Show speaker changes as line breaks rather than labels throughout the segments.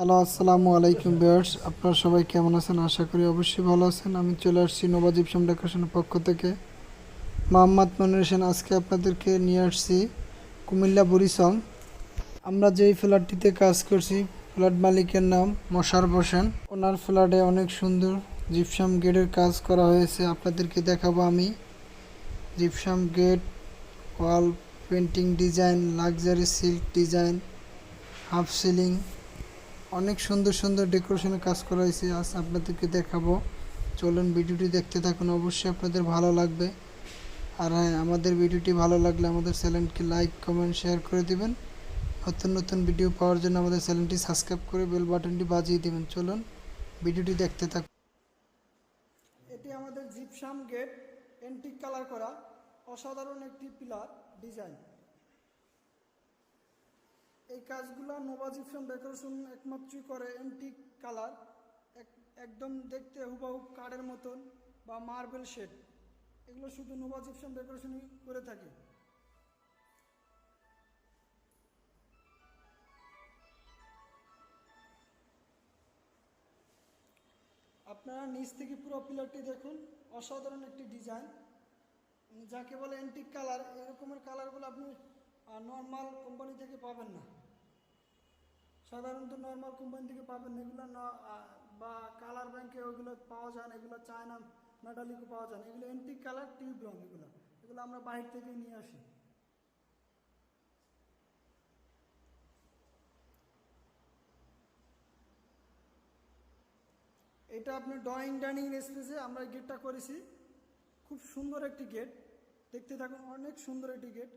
Hello, আসসালামু আলাইকুম বিয়ার্স আপনারা সবাই কেমন আছেন? আশা করি অবশ্যই ভালো আছেন। আমি চলে আসছি নবাজ ইপসাম ডেকোরেশনের পক্ষ থেকে। মোহাম্মদ মনির হোসেন, আজকে আপনাদেরকে নিয়ে আসছি কুমিল্লা বুড়িসং আমরা যেই ফ্ল্যাটটিতে কাজ করছি, ফ্ল্যাট মালিকের নাম মশার বসেন ওনার ফ্ল্যাটে অনেক সুন্দর জিপসাম গেটের কাজ করা হয়েছে। আপনাদেরকে দেখাবো আমি। Gypsum gate, wall painting design, luxury silk design, half ceiling অনেক সুন্দর সুন্দর ডেকোরেশনের কাজ করা হয়েছে। আজ আপনাদেরকে দেখাবো। চলুন ভিডিওটি দেখতে থাকুন। অবশ্যই আপনাদের ভালো লাগবে। আর হ্যাঁ আমাদের ভিডিওটি ভালো লাগলে আমাদের চ্যানেলকে লাইক কমেন্ট শেয়ার করে দিবেন। নতুন নতুন ভিডিও পাওয়ার জন্য আমাদের চ্যানেলটি সাবস্ক্রাইব করে বেল বাটনটি বাজিয়ে দিবেন। চলুন ভিডিওটি দেখতে থাকুন। এটি আমাদের জিপসাম গেট এন্টিক কালার করা। অসাধারণ একটি পিলার ডিজাইন এই কাজগুলো নোভা জিপসাম ডেকোরেশন একমাত্রই করে এন্টিক কালার একদম দেখতে হুবাহুব কার্ডের মতন বা মার্বেল শেড এগুলো শুধু নোভা জিপসাম ডেকোরেশনই করে থাকে। আপনারা নিচ থেকে পুরো পিলারটি দেখুন, অসাধারণ একটি ডিজাইন যাকে বলে এন্টিক কালার এরকমের কালারগুলো আপনি নর্মাল কোম্পানি থেকে পাবেন না। সাধারণত নর্মাল কোম্পানি থেকে পাবেন এগুলো বা কালার ব্যাংকে ওইগুলো পাওয়া যায় না। এগুলো চায়না মেটালিকও পাওয়া যায় না। এগুলো এন্টিক কালার টিউব রং এগুলো। এগুলো আমরা বাইরে থেকে নিয়ে আসি। এটা আপনি ড্রয়িং ডাইনিং স্পেসে আমরা গেটটা করেছি। খুব সুন্দর একটি গেট দেখতে থাকুন, অনেক সুন্দর একটি গেট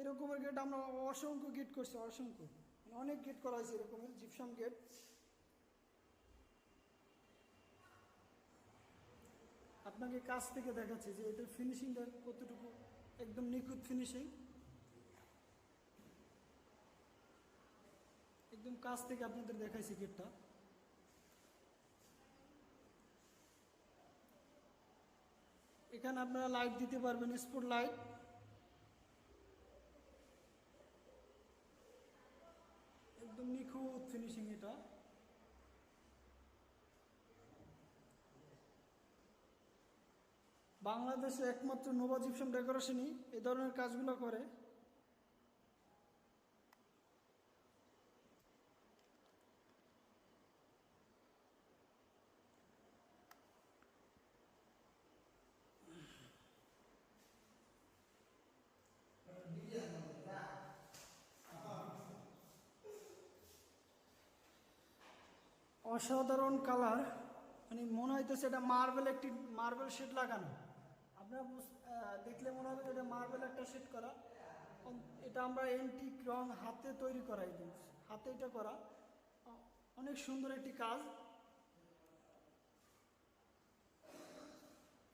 এরকমের গেট আমরা অসংখ্য গেট করছি, অসংখ্য। মানে অনেক গেট করা হয়েছে এরকমের জিপসাম গেট আপনাকে কাছ থেকে দেখাচ্ছি যে এটার ফিনিশিংটা কতটুকু, একদম নিখুঁত ফিনিশিং একদম কাছ থেকে আপনাদের দেখাইছি গেটটা এখানে আপনারা লাইট দিতে পারবেন স্পট লাইট একদম নিখুঁত ফিনিশিং এটা। বাংলাদেশে একমাত্র নোভা জিপসাম ডেকোরেশনই এই ধরনের কাজগুলো করে। অসাধারণ কালার মানে মনে হইতেছে এটা মার্বেল একটি, মার্বেল শেড লাগানো। আপনারা দেখলে মনে হবে এটা মার্বেল একটা শেড করা। এটা আমরা এন্টিক রং হাতে তৈরি করা এই জিনিস হাতে এটা করা। অনেক সুন্দর একটি কাজ।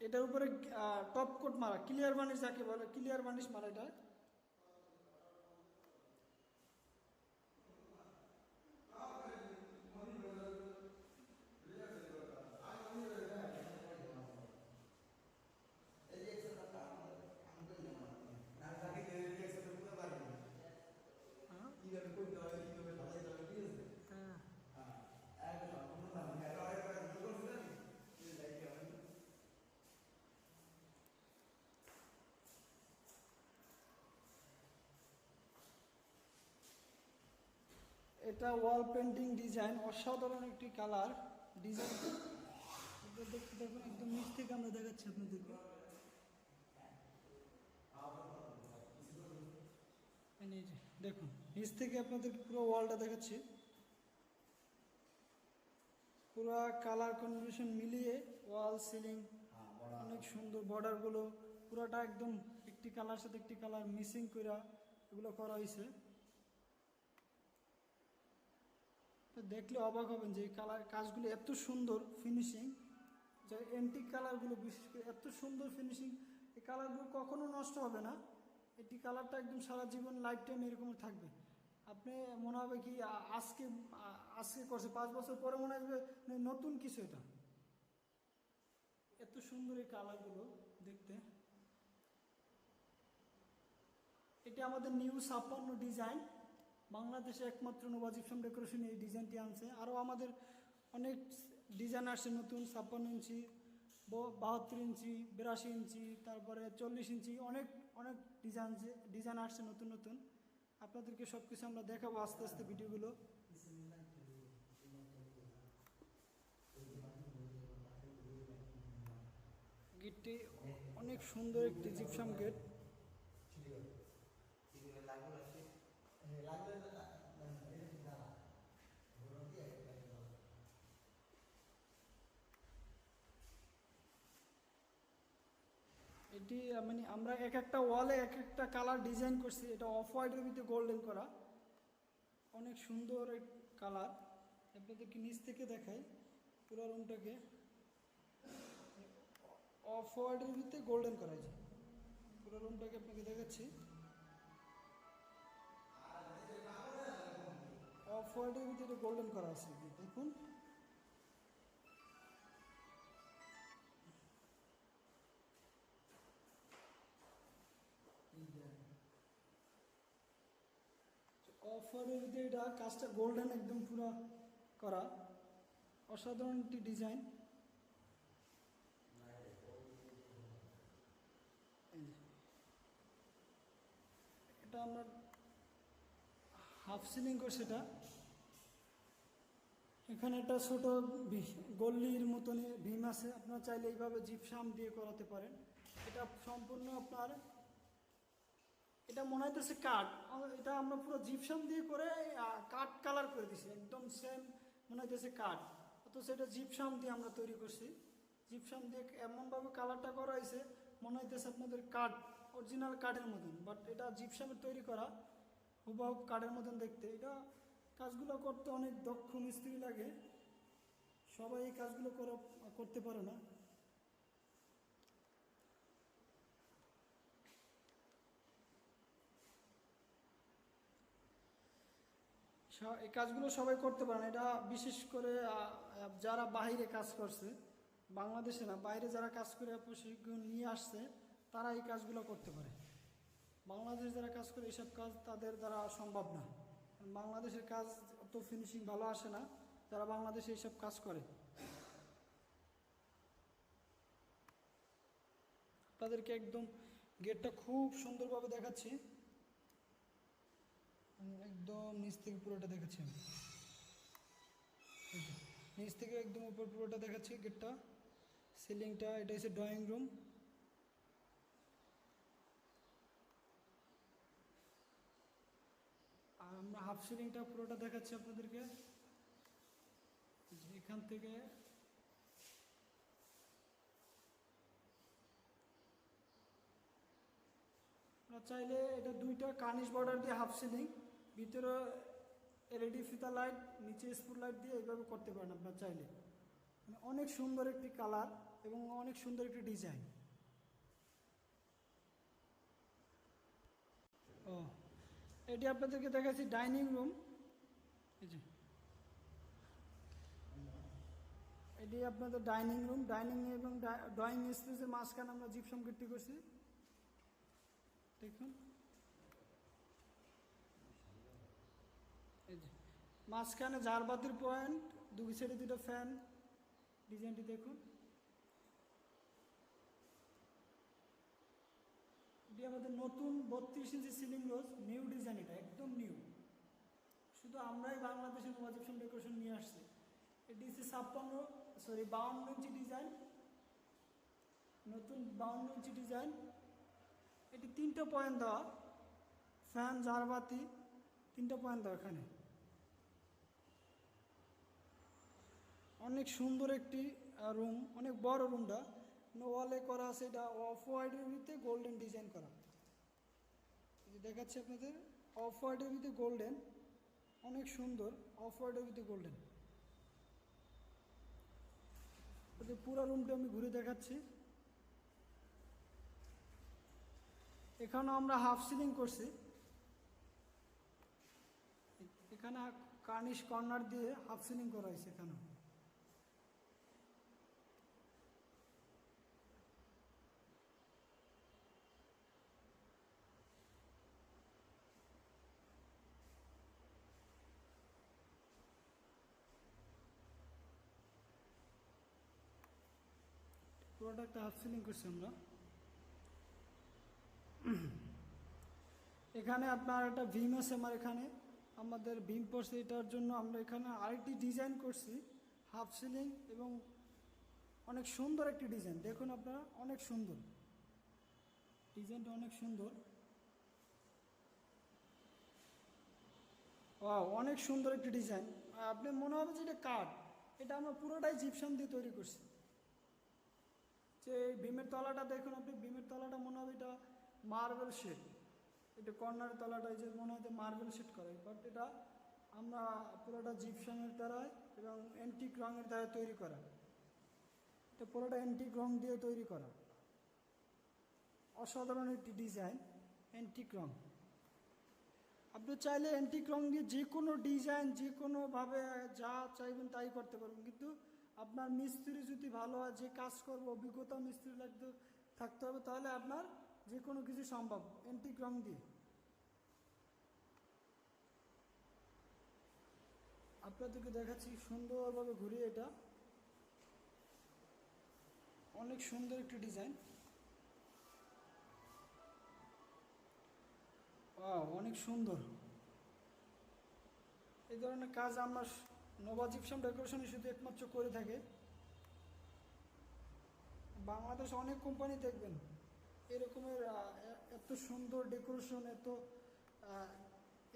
এটার উপরে টপ কোট মারা ক্লিয়ার বানিশ যাকে বলে ক্লিয়ার বানিশ মারা এটা। এটা ওয়াল পেন্টিং ডিজাইন অসাধারণ একটি কালার ডিজাইন দেখতে দেখুন, একদম নিচ থেকে আমরা দেখাচ্ছি আপনাদেরকে। দেখুন, নিচ থেকে আপনাদের পুরো ওয়ালটা দেখাচ্ছি। পুরো কালার কম্বিনেশন মিলিয়ে ওয়াল সিলিং অনেক সুন্দর বর্ডারগুলো পুরোটা একদম একটি কালার সাথে একটি কালার মিসিং করে এগুলো করা হয়েছে দেখলে অবাক হবেন যে কালার কাজগুলো এত সুন্দর ফিনিশিং যে এন্টিক কালারগুলো বিশেষ করে এত সুন্দর ফিনিশিং এই কালারগুলো কখনো নষ্ট হবে না। এটি কালারটা একদম সারা জীবন লাইফ টাইম এরকম থাকবে। আপনি মনে হবে কি আজকে আজকে করছে, পাঁচ বছর পরে মনে যে নতুন কিছু এটা। এত সুন্দর এই কালারগুলো দেখতে। এটি আমাদের নিউ ছাপ্পান্ন ডিজাইন বাংলাদেশে একমাত্র নোভা জিপসাম ডেকোরেশন এই ডিজাইনটি আনছে। আরও আমাদের অনেক ডিজাইন আসছে নতুন, ছাপ্পান্ন ইঞ্চি বাহাত্তর ইঞ্চি, বিরাশি ইঞ্চি, তারপরে চল্লিশ ইঞ্চি, অনেক অনেক ডিজাইন ডিজাইন আসছে নতুন নতুন। আপনাদেরকে সব কিছু আমরা দেখাবো আস্তে আস্তে ভিডিওগুলো। গেটটি অনেক সুন্দর একটি জিপসাম গেট এটি মানে আমরা এক একটা ওয়ালে এক একটা কালার ডিজাইন করছি। এটা অফ হোয়াইটের ভিতরে গোল্ডেন করা। অনেক সুন্দর কালার আপনাদেরকে নিচ থেকে দেখাই পুরো রুমটাকে অফ হোয়াইটের ভিতরে গোল্ডেন করা আছে পুরো রুমটাকে আপনাকে দেখাচ্ছি। অফ ভিতরে গোল্ডেন করা আছে, দেখুন। অফ ভিতরে এটা কাজটা গোল্ডেন একদম পুরো করা। অসাধারণ একটি ডিজাইন এটা আমরা হাফ সিলিং করছি এটা। এখানে একটা ছোট গল্লির মতন ভীম আছে। আপনার চাইলে এইভাবে জিপসাম দিয়ে করাতে পারেন। এটা সম্পূর্ণ আপনার, এটা মনে হইতেছে কাঠ। এটা আমরা পুরো জিপসাম দিয়ে করে কাঠ কালার করে দিছি। একদম সেম মনে হইতেছে কাঠ। অথচ এটা জিপসাম দিয়ে আমরা তৈরি করছি। জিপসাম দিয়ে এমনভাবে কালারটা করা হয়েছে মনে হইতেছে আপনাদের কাঠ অরিজিনাল কাঠের মতন। বাট এটা জিপসামের তৈরি করা। হুবহু কাঠের মতন দেখতে। এটা কাজগুলো করতে অনেক দক্ষ মিস্ত্রি লাগে। সবাই এই কাজগুলো করা, করতে পারে না। এই কাজগুলো সবাই করতে পারে না। এটা বিশেষ করে যারা বাইরে কাজ করছে, বাংলাদেশে না, বাইরে যারা কাজ করে প্রশিক্ষণ নিয়ে আসছে, তারা এই কাজগুলো করতে পারে। বাংলাদেশে যারা কাজ করে, এইসব কাজ তাদের দ্বারা সম্ভব না। বাংলাদেশের কাজ অত ফিনিশিং ভালো আসে না, যারা বাংলাদেশে এইসব কাজ করে। তাদেরকে একদম গেটটা খুব সুন্দরভাবে দেখাচ্ছি। একদম নিচ থেকে পুরোটা দেখাচ্ছি আমি। নিচ থেকে একদম উপর পুরোটা দেখাচ্ছি গেটটা। সিলিংটা, এটা হচ্ছে ড্রয়িং রুম আর আমরা হাফ সিলিংটা পুরোটা দেখাচ্ছি আপনাদেরকে। এখান থেকে চাইলে এটা দুইটা কার্নিশ বর্ডার দিয়ে হাফ সিলিং ভিতরে এলইডি ফিতা লাইট নিচে স্পুট লাইট দিয়ে এইভাবে করতে পারেন আপনারা চাইলে। মানে অনেক সুন্দর একটি কালার এবং অনেক সুন্দর একটি ডিজাইন ও। এটি আপনাদেরকে দেখাচ্ছি ডাইনিং রুম। এই যে। এটি আপনাদের ডাইনিং রুম। ডাইনিং এবং ড্রয়িং স্পেসের মাঝখানে আমরা জিপসম গিট্টি করছি। দেখুন। এই যে। মাঝখানে ঝাড়বাতির পয়েন্ট দুই সাইডে দুটো ফ্যান। ডিজাইনটি দেখুন। আমাদের নতুন বত্রিশ ইঞ্চি সিলিং রোজ নিউ ডিজাইন এটা, একদম নিউ শুধু আমরাই বাংলাদেশের মোয়াজিপশন ডেকোরেশন নিয়ে আসছি। এটি হচ্ছে ছাপ্পান্ন সরি বাউন্ন ইঞ্চি ডিজাইন নতুন বাউন্ন ইঞ্চি ডিজাইন এটি তিনটা পয়েন্ট দেওয়া। ফ্যান, জারবাতি, তিনটা পয়েন্ট দেওয়া এখানে। অনেক সুন্দর একটি রুম অনেক বড় রুমটা ওয়ালে করা আছে, এটা অফ হোয়াইটের ভিতরে গোল্ডেন ডিজাইন করা। দেখাচ্ছি আপনাদের, অফ হোয়াইটের ভিতরে গোল্ডেন অনেক সুন্দর, অফ হোয়াইটের ভিতরে গোল্ডেন পুরো রুমটা আমি ঘুরে দেখাচ্ছি। এখানেও আমরা হাফ সিলিং করছি। এখানে কার্নিশ কর্নার দিয়ে হাফ সিলিং করা হয়েছে এখানেও। পুরোটা একটা হাফ সিলিং করছি আমরা। এখানে আপনার একটা ভিম আছে আমার এখানে। আমাদের ভিম পড়ছে এটার জন্য আমরা এখানে আরেকটি ডিজাইন করছি হাফ সিলিং এবং অনেক সুন্দর একটি ডিজাইন দেখুন আপনারা, অনেক সুন্দর। ডিজাইনটা অনেক সুন্দর। ও অনেক সুন্দর একটি ডিজাইন আপনি মনে হবে যে এটা কাঠ, এটা আমরা পুরোটাই জিপসাম দিয়ে তৈরি করছি। যে এই বিমের তলাটা দেখুন আপনি বিমের তলাটা মনে হবে এটা মার্বেল শেড এটা কর্নারের তলাটা এই যে মনে হয় মার্বেল শেড করা। বাট এটা আমরা পুরোটা জিপসামের দ্বারায় এবং অ্যান্টিক রঙের দ্বারা তৈরি করা। এটা পুরোটা অ্যান্টিক রং দিয়ে তৈরি করা। অসাধারণ একটি ডিজাইন অ্যান্টিক রং। আপনি চাইলে অ্যান্টিক রং দিয়ে যে কোনো ডিজাইন যে কোনোভাবে যা চাইবেন তাই করতে পারবেন। কিন্তু আপনার মিস্ত্রি যদি ভালো হয়, যে কাজ করব, অভিজ্ঞতা মিস্ত্রি লাগতে, থাকতে হবে, তাহলে আপনার যে কোনো কিছু সম্ভব। অ্যান্টিক দিয়ে। আপনাদেরকে দেখাচ্ছি, সুন্দরভাবে ঘুরিয়ে এটা। অনেক সুন্দর একটি ডিজাইন। অনেক সুন্দর। এই ধরনের কাজ আমরা নবা জিপসাম ডেকোরেশনে শুধু একমাত্র করে থাকে। বাংলাদেশ অনেক কোম্পানি দেখবেন, এরকমের এত সুন্দর ডেকোরেশন, এত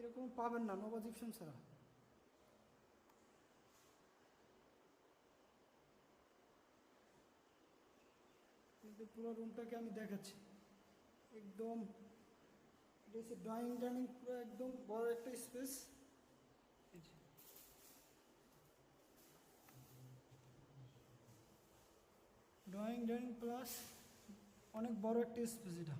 এরকম পাবেন না নবা জিপসাম ছাড়া। কিন্তু পুরো রুমটাকে আমি দেখাচ্ছি। একদম ড্রয়িং ডাইনিং পুরো একদম বড় একটা স্পেস ডাইনিং প্লাস অনেক বড় একটা স্পেস এটা